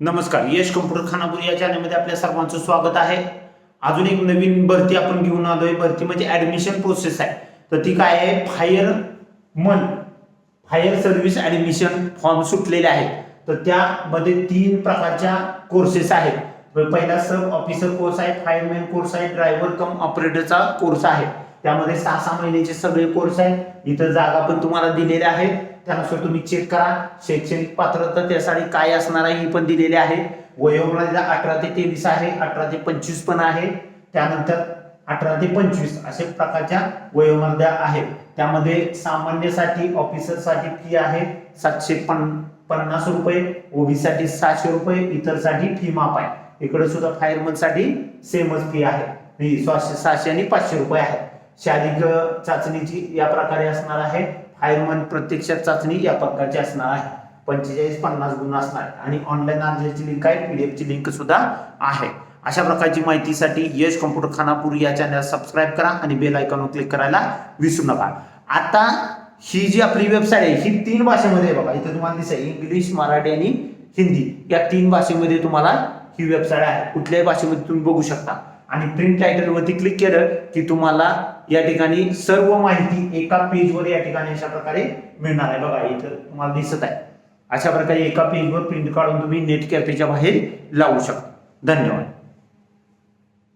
नमस्कार यश कम्प्युटर खानापूर या चॅनलमध्ये आपल्या सर्वांचं स्वागत आहे. अजून एक नवीन भरती आपण घेऊन आलोय. भरती म्हणजे ऍडमिशन प्रोसेस आहे. तर ती काय आहे? Fireman fire service admission form सुटलेले आहेत. तर त्यामध्ये तीन प्रकारच्या कोर्सेस आहेत. पहिला सब ऑफिसर कोर्स आहे फायरमॅन कोर्स आहे ड्रायव्हर कम ऑपरेटरचा कोर्स आहे. त्यामध्ये सहा सहा महिन्याचे सगळे कोर्स आहेत. इथं जागा पण तुम्हाला दिलेल्या आहेत त्यानुसार तुम्ही चेक करा. शैक्षणिक पात्रता त्यासाठी काय असणार आहे ही पण दिलेली आहे. वयोमर्यादा अठरा ते तेवीस आहे. अठरा ते पंचवीस पण आहे. त्यानंतर अठरा ते पंचवीस असे प्रकारच्या वयोमर्यादा आहेत. त्यामध्ये सामान्यसाठी ऑफिसरसाठी फी आहे. सातशे पन पन्नास रुपये. ओबीसाठी सहाशे रुपये. इतरसाठी फी माफ आहे. इकडे सुद्धा फायरमनसाठी सेमच फी आहे. ही सहाशे सहाशे आणि पाचशे रुपये आहे शारीरिक चाचणीची या प्रकारे असणार आहे. फायरमन प्रत्यक्षात चाचणी या प्रकारची असणार आहे. पंचेचाळीस पन्नास गुण असणार आहे. आणि ऑनलाईन अर्जाची लिंक आहे पीडीएफची लिंक सुद्धा आहे. अशा प्रकारची माहितीसाठी यश कम्प्युटर खानापूर या चॅनल सबस्क्राईब करा आणि बेल आयकॉनवर क्लिक करायला विसरू नका. आता ही जी आपली वेबसाईट आहे ही तीन भाषेमध्ये आहे बघा. इथे तुम्हाला दिसेल इंग्लिश मराठी आणि हिंदी या तीन भाषेमध्ये तुम्हाला ही वेबसाईट आहे. कुठल्याही भाषेमध्ये तुम्ही बघू शकता. आणि प्रिंट टायटल वरती क्लिक केलं की तुम्हाला या ठिकाणी सर्व माहिती एका पेजवर या ठिकाणी अशा प्रकारे मिळणार आहे. बघा इथं तुम्हाला दिसत आहे. अशा प्रकारे एका पेजवर प्रिंट काढून तुम्ही नेट कॅफेच्या बाहेर लावू शकता. धन्यवाद.